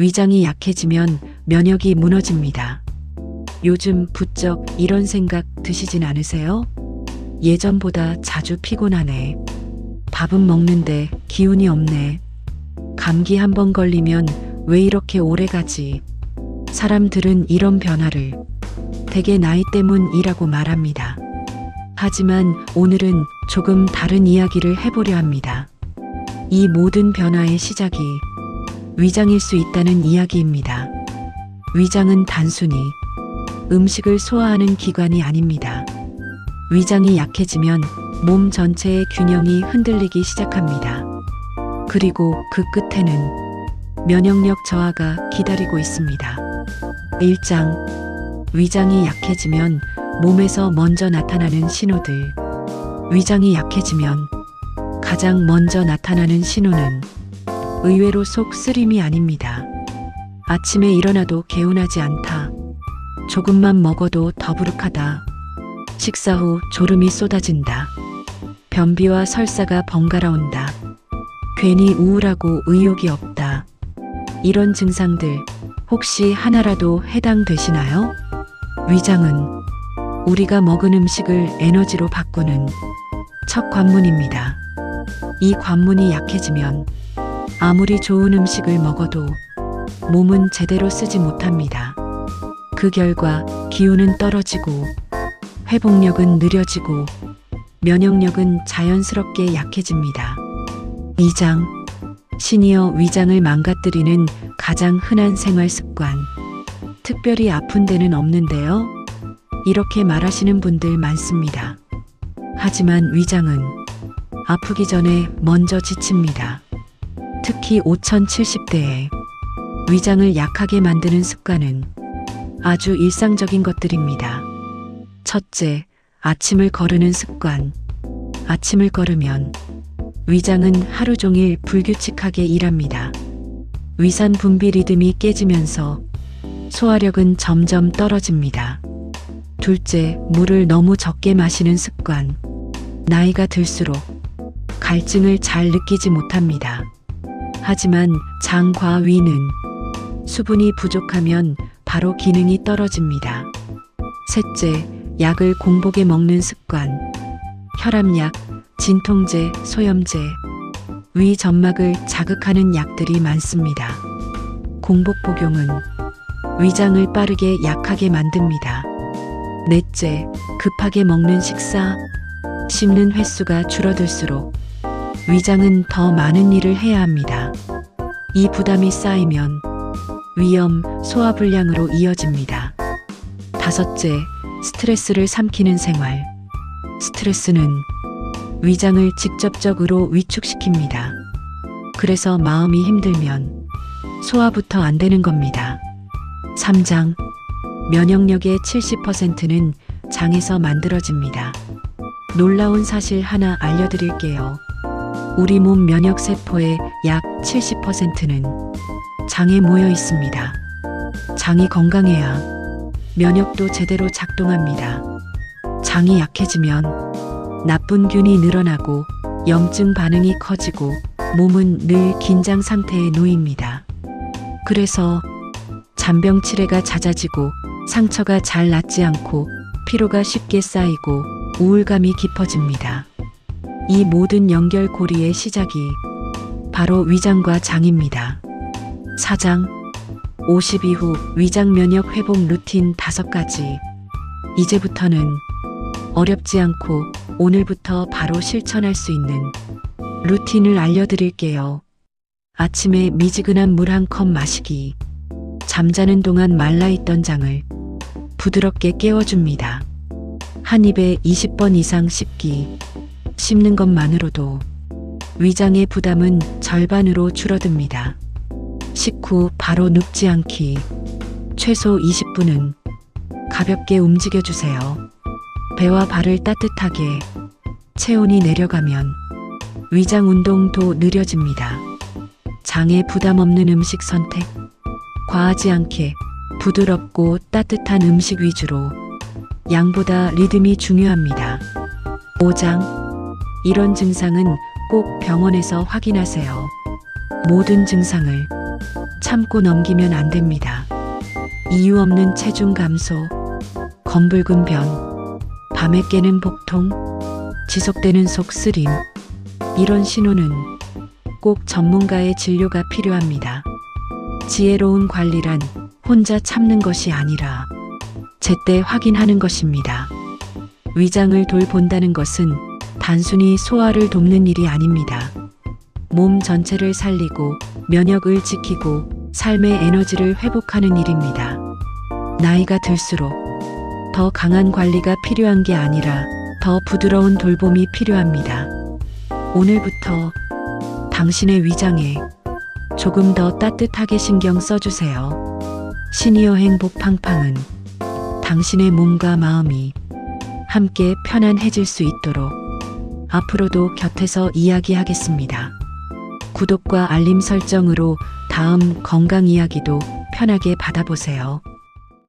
위장이 약해지면 면역이 무너집니다. 요즘 부쩍 이런 생각 드시진 않으세요? 예전보다 자주 피곤하네. 밥은 먹는데 기운이 없네. 감기 한 번 걸리면 왜 이렇게 오래 가지? 사람들은 이런 변화를 대개 나이 때문이라고 말합니다. 하지만 오늘은 조금 다른 이야기를 해보려 합니다. 이 모든 변화의 시작이 위장일 수 있다는 이야기입니다. 위장은 단순히 음식을 소화하는 기관이 아닙니다. 위장이 약해지면 몸 전체의 균형이 흔들리기 시작합니다. 그리고 그 끝에는 면역력 저하가 기다리고 있습니다. 1장 위장이 약해지면 몸에서 먼저 나타나는 신호들. 위장이 약해지면 가장 먼저 나타나는 신호는 의외로 속 쓰림이 아닙니다. 아침에 일어나도 개운하지 않다. 조금만 먹어도 더부룩하다. 식사 후 졸음이 쏟아진다. 변비와 설사가 번갈아 온다. 괜히 우울하고 의욕이 없다. 이런 증상들 혹시 하나라도 해당되시나요? 위장은 우리가 먹은 음식을 에너지로 바꾸는 첫 관문입니다. 이 관문이 약해지면 아무리 좋은 음식을 먹어도 몸은 제대로 쓰지 못합니다. 그 결과 기운은 떨어지고 회복력은 느려지고 면역력은 자연스럽게 약해집니다. 2장 시니어 위장을 망가뜨리는 가장 흔한 생활 습관. 특별히 아픈 데는 없는데요. 이렇게 말하시는 분들 많습니다. 하지만 위장은 아프기 전에 먼저 지칩니다. 특히 5070대에 위장을 약하게 만드는 습관은 아주 일상적인 것들입니다. 첫째, 아침을 거르는 습관. 아침을 걸으면 위장은 하루 종일 불규칙하게 일합니다. 위산 분비 리듬이 깨지면서 소화력은 점점 떨어집니다. 둘째, 물을 너무 적게 마시는 습관. 나이가 들수록 갈증을 잘 느끼지 못합니다. 하지만 장과 위는 수분이 부족하면 바로 기능이 떨어집니다. 셋째, 약을 공복에 먹는 습관. 혈압약, 진통제, 소염제, 위 점막을 자극하는 약들이 많습니다. 공복 복용은 위장을 빠르게 약하게 만듭니다. 넷째, 급하게 먹는 식사, 씹는 횟수가 줄어들수록 위장은 더 많은 일을 해야 합니다. 이 부담이 쌓이면 위염, 소화불량으로 이어집니다. 다섯째, 스트레스를 삼키는 생활. 스트레스는 위장을 직접적으로 위축시킵니다. 그래서 마음이 힘들면 소화부터 안 되는 겁니다. 3장 면역력의 70%는 장에서 만들어집니다. 놀라운 사실 하나 알려드릴게요. 우리 몸 면역 세포의 약 70%는 장에 모여 있습니다. 장이 건강해야 면역도 제대로 작동합니다. 장이 약해지면 나쁜 균이 늘어나고 염증 반응이 커지고 몸은 늘 긴장 상태에 놓입니다. 그래서 잔병 치레가 잦아지고 상처가 잘 낫지 않고 피로가 쉽게 쌓이고 우울감이 깊어집니다. 이 모든 연결고리의 시작이 바로 위장과 장입니다. 4장 50 이후 위장 면역 회복 루틴 5가지. 이제부터는 어렵지 않고 오늘부터 바로 실천할 수 있는 루틴을 알려드릴게요. 아침에 미지근한 물 한 컵 마시기. 잠자는 동안 말라있던 장을 부드럽게 깨워줍니다. 한 입에 20번 이상 씹기. 씹는 것만으로도 위장의 부담은 절반으로 줄어듭니다. 식후 바로 눕지 않기. 최소 20분은 가볍게 움직여주세요. 배와 발을 따뜻하게 체온이 내려가면 위장 운동도 느려집니다. 장에 부담 없는 음식 선택. 과하지 않게 부드럽고 따뜻한 음식 위주로 양보다 리듬이 중요합니다. 5장 이런 증상은 꼭 병원에서 확인하세요. 모든 증상을 참고 넘기면 안 됩니다. 이유 없는 체중 감소, 검붉은 변, 밤에 깨는 복통, 지속되는 속쓰림, 이런 신호는 꼭 전문가의 진료가 필요합니다. 지혜로운 관리란 혼자 참는 것이 아니라 제때 확인하는 것입니다. 위장을 돌본다는 것은 단순히 소화를 돕는 일이 아닙니다. 몸 전체를 살리고 면역을 지키고 삶의 에너지를 회복하는 일입니다. 나이가 들수록 더 강한 관리가 필요한 게 아니라 더 부드러운 돌봄이 필요합니다. 오늘부터 당신의 위장에 조금 더 따뜻하게 신경 써주세요. 시니어 행복 팡팡은 당신의 몸과 마음이 함께 편안해질 수 있도록 앞으로도 곁에서 이야기하겠습니다. 구독과 알림 설정으로 다음 건강 이야기도 편하게 받아보세요.